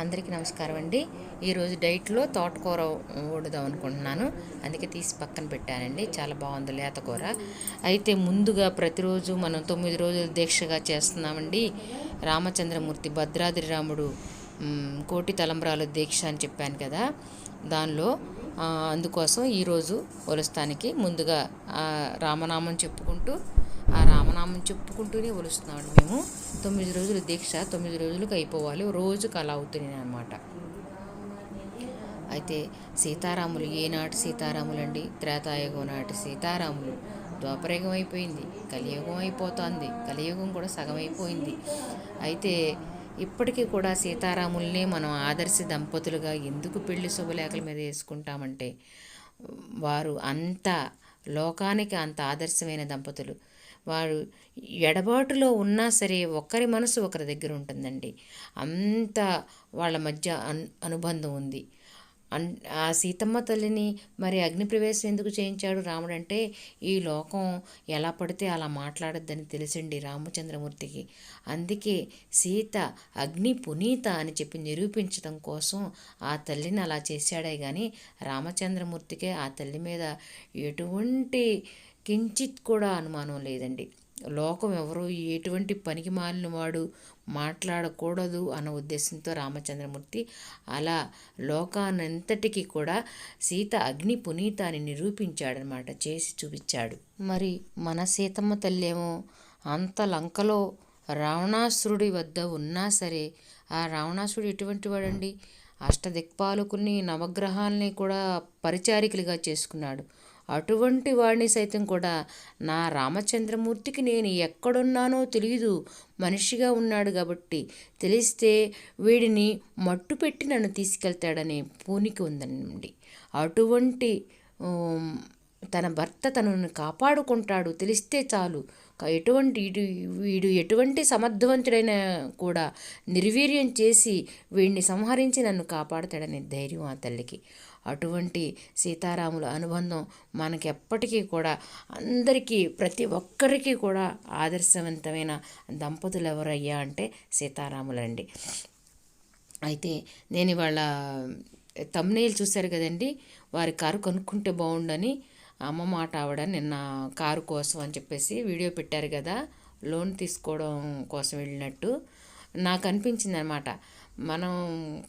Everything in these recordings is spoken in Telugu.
అందరికీ నమస్కారం అండి. ఈరోజు డైట్లో తోటకూర వండుదాం అనుకుంటున్నాను. అందుకే తీసి పక్కన పెట్టానండి. చాలా బాగుంది లేతకూర అయితే ముందుగా ప్రతిరోజు మనం తొమ్మిది రోజులు దీక్షగా చేస్తున్నామండి. రామచంద్రమూర్తి భద్రాద్రి రాముడు కోటి తలంబ్రాలు దీక్ష అని చెప్పాను కదా. దానిలో అందుకోసం ఈరోజు కొలుస్తానికి ముందుగా రామనామం చెప్పుకుంటూ రామనామం చెప్పుకుంటూనే ఒలుస్తున్నామండి మేము. తొమ్మిది రోజులు దీక్ష తొమ్మిది రోజులకు అయిపోవాలి. రోజుకు అలా అవుతున్నాయి అనమాట అయితే సీతారాములు ఏనాటి సీతారాములు అండి త్రేతాయుగం నాటి సీతారాములు. ద్వాపరయుగం అయిపోయింది. కలియుగం అయిపోతుంది. కలియుగం కూడా సగం అయిపోయింది అయితే ఇప్పటికీ కూడా సీతారాముల్నే మనం ఆదర్శ దంపతులుగా ఎందుకు పెళ్ళి శుభలేఖల మీద వేసుకుంటామంటే వారు అంత లోకానికి అంత ఆదర్శమైన దంపతులు. వారు ఎడబాటులో ఉన్నా సరే ఒకరి మనసు ఒకరి దగ్గర ఉంటుందండి. అంత వాళ్ళ మధ్య అన్ అనుబంధం ఉంది. అన్ ఆ సీతమ్మ తల్లిని మరి అగ్నిప్రవేశం ఎందుకు చేయించాడు రాముడు అంటే ఈ లోకం ఎలా పడితే అలా మాట్లాడొద్దని తెలిసిండి రామచంద్రమూర్తికి. అందుకే సీత అగ్ని పునీత అని చెప్పి నిరూపించడం కోసం ఆ తల్లిని అలా చేశాడే కానీ రామచంద్రమూర్తికే ఆ తల్లి మీద ఎటువంటి కించిత్ కూడా అనుమానం లేదండి. లోకం ఎవరు ఎటువంటి పనికి మాలిన వాడు మాట్లాడకూడదు అన్న ఉద్దేశంతో రామచంద్రమూర్తి అలా లోకానంతటికీ కూడా సీత అగ్ని పునీతాన్ని నిరూపించాడనమాట చేసి చూపించాడు. మరి మన సీతమ్మ తల్లేమో అంత లంకలో రావణాసురుడి వద్ద ఉన్నా సరే ఆ రావణాసురుడు ఎటువంటి వాడండి? అష్టదిక్పాలకుల్ని నవగ్రహాల్ని కూడా పరిచారికలుగా చేసుకున్నాడు. అటువంటి వాడిని సైతం కూడా నా రామచంద్రమూర్తికి నేను ఎక్కడున్నానో తెలియదు మనిషిగా ఉన్నాడు కాబట్టి తెలిస్తే వీడిని మట్టు పెట్టి నన్ను తీసుకెళ్తాడనే పూనికి ఉందండి. అటువంటి తన భర్త తనను కాపాడుకుంటాడు. తెలిస్తే చాలు. ఎటువంటి ఇటు వీడు ఎటువంటి సమర్థవంతుడైన కూడా నిర్వీర్యం చేసి వీడిని సంహరించి నన్ను కాపాడుతాడనే ధైర్యం ఆ తల్లికి. అటువంటి సీతారాముల అనుబంధం మనకి ఎప్పటికీ కూడా అందరికీ ప్రతి ఒక్కరికి కూడా ఆదర్శవంతమైన దంపతులు ఎవరయ్యా అంటే సీతారాములండి. అయితే నేను ఇవాళ తమ్నేలు చూశారు కదండి? వారి కారు కొనుక్కుంటే బాగుండని అమ్మ మాట ఆవిడ నిన్న కారు కోసం అని చెప్పేసి వీడియో పెట్టారు కదా లోన్ తీసుకోవడం కోసం వెళ్ళినట్టు. నాకు అనిపించింది అనమాట మనం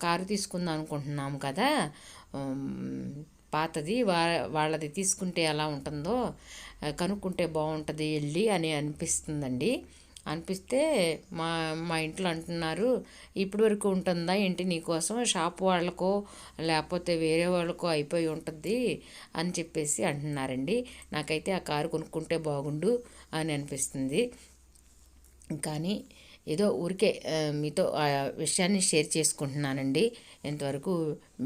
కారు తీసుకుందాం అనుకుంటున్నాం కదా పాతది వా వాళ్ళది తీసుకుంటే ఎలా ఉంటుందో కనుక్కుంటే బాగుంటుంది వెళ్ళి అని అనిపిస్తుందండి. అనిపిస్తే మా మా ఇంట్లో అంటున్నారు ఇప్పటి వరకు ఉంటుందా ఏంటి నీకోసం షాప్ వాళ్ళకో లేకపోతే వేరే వాళ్ళకో అయిపోయి ఉంటుంది అని చెప్పేసి అంటున్నారండి. నాకైతే ఆ కారు కొనుక్కుంటే బాగుండు అని అనిపిస్తుంది. కానీ ఏదో ఊరికే మీతో ఆ విషయాన్ని షేర్ చేసుకుంటున్నానండి. ఇంతవరకు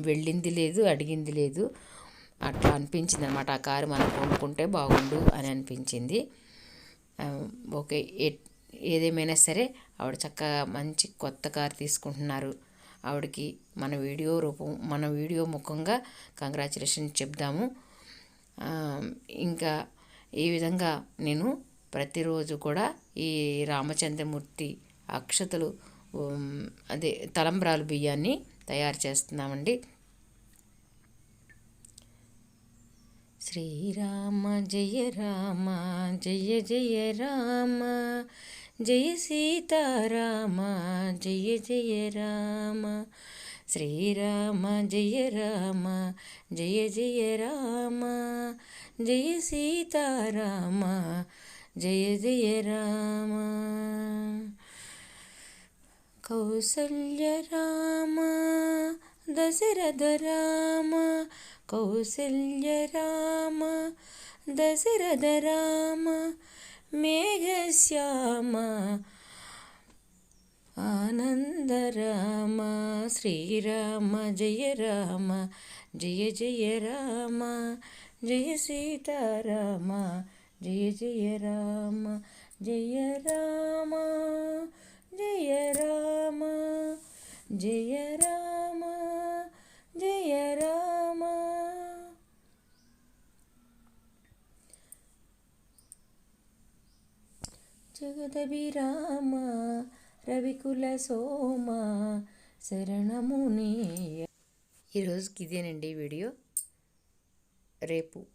వెళ్ళింది లేదు అడిగింది లేదు. అట్లా అనిపించింది అనమాట ఆ కారు మనం కొనుక్కుంటే బాగుండు అని అనిపించింది. ఓకే ఎట్ ఏదేమైనా సరే ఆవిడ చక్కగా మంచి కొత్త కారు తీసుకుంటున్నారు. ఆవిడకి మన వీడియో రూపం మన వీడియో ముఖంగా కంగ్రాచులేషన్ చెప్దాము. ఇంకా ఈ విధంగా నేను ప్రతిరోజు కూడా ఈ రామచంద్రమూర్తి అక్షతలు అదే తలంబ్రాలు బియ్యాన్ని తయారు చేస్తున్నామండి. శ్రీరామ జయ రామ జయ జయ రామ జయ సీతారామ జయ జయ రామ. శ్రీరామ జయ రామ జయ జయ రామ. జయ సీతారామ జయ జయ రామ. కౌసల్య రామ దశరథ రామ. కౌసల్య రామ దశరథ రామ. మేఘశ్యామ ఆనంద రామ శ్రీరామ జయ రామ జయ జయ రామ జయ సీతారామ జయ జయ రామ జయ రామ జయ రామ జయ రామ జయ రామ జగదభిరామ రవికుల సోమ శరణముని ఈరోజుకి ఇదేనండి వీడియో. రేపు